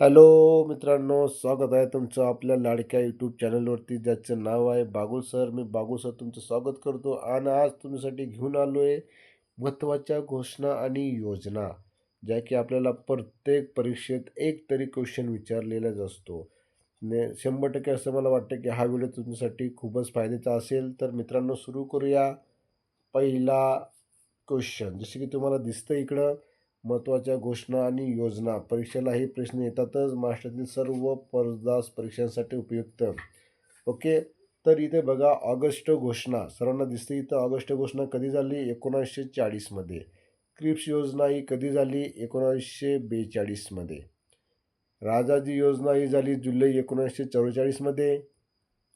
Hello मित्रांनो स्वागत आहे तुमचं आपल्या लाडक्या यूट्यूब चॅनलवरती ज्याचं नाव आहे बागुल सर. मी बागुल सर तुमचं स्वागत करतो आणि आज तुमच्यासाठी घेऊन आलो आहे महत्त्वाच्या घोषणा आणि योजना ज्या की आपल्याला प्रत्येक परीक्षेत एक तरी क्वेश्चन विचारलेलाच असतो. ने शंभर टक्के असं मला वाटतं की हा व्हिडिओ तुमच्यासाठी खूपच फायद्याचा असेल. तर मित्रांनो सुरू करूया. पहिला क्वेश्चन जसे की तुम्हाला दिसतं इकडं महत्त्वाच्या घोषणा आणि योजना. परीक्षेला हे प्रश्न येतातच महाराष्ट्रातील सर्व पर्दास परीक्षांसाठी उपयुक्त. ओके? तर इथे बघा ऑगस्ट घोषणा. सर्वांना दिसते इथं ऑगस्ट घोषणा कधी झाली? एकोणीसशे चाळीसमध्ये क्रिप्स योजना ही कधी झाली? एकोणावीसशे बेचाळीसमध्ये राजाजी योजना ही झाली जुलै एकोणीसशे चव्वेचाळीसमध्ये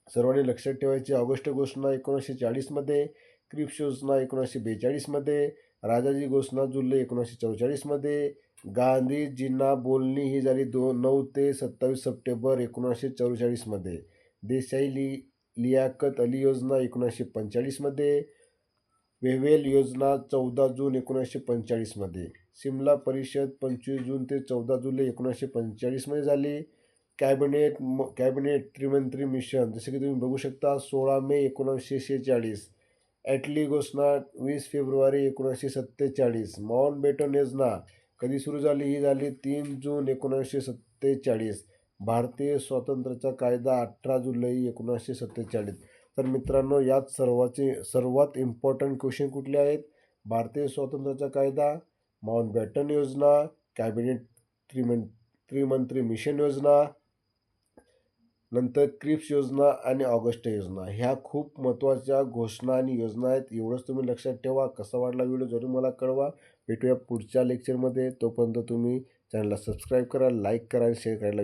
सर्वांनी लक्षात ठेवायची ऑगस्ट घोषणा एकोणीसशे चाळीसमध्ये क्रिप्स योजना एकोणीसशे बेचाळीसमध्ये राजाजी घोषणा जुलै एकोणीसशे चौवेचाळीसमध्ये गांधीजींना बोलणी ही झाली दो नऊ ते सत्तावीस सप्टेंबर एकोणीसशे चौवेचाळीसमध्ये देसाई लि लियाकत अली योजना एकोणीसशे पंचेचाळीसमध्ये वेव्हेल योजना चौदा जून एकोणीसशे पंचेचाळीसमध्ये सिमला परिषद पंचवीस जून ते चौदा जुलै एकोणीसशे पंचेचाळीसमध्ये झाली. कॅबिनेट म कॅबिनेट त्रिमंत्री मिशन जसे की तुम्ही बघू शकता सोळा मे एकोणीसशे शेहेचाळीस. ॲटली घोषणा वीस फेब्रुवारी एकोणीसशे सत्तेचाळीस. माउंट बेटन योजना कधी सुरू झाली? ही झाली तीन जून एकोणीसशे सत्तेचाळीस. भारतीय स्वातंत्र्याचा कायदा अठरा जुलै एकोणीसशे सत्तेचाळीस. तर मित्रांनो यात सर्वाचे सर्वात इम्पॉर्टंट क्वेश्चन कुठले आहेत? भारतीय स्वातंत्र्याचा कायदा माउंट बॅटन योजना कॅबिनेट त्रिमं त्रिमंत्री मिशन योजना नंतर क्रिप्स योजना आणि ऑगस्ट योजना. ह्या खूप महत्त्वाच्या घोषणा आणि योजना आहेत. एवढंच तुम्ही लक्षात ठेवा. कसा वाटला व्हिडिओ जरूर मला कळवा. भेटूया पुढच्या लेक्चरमध्ये तोपर्यंत तुम्ही चॅनलला सबस्क्राईब करा लाईक करा आणि शेअर करायला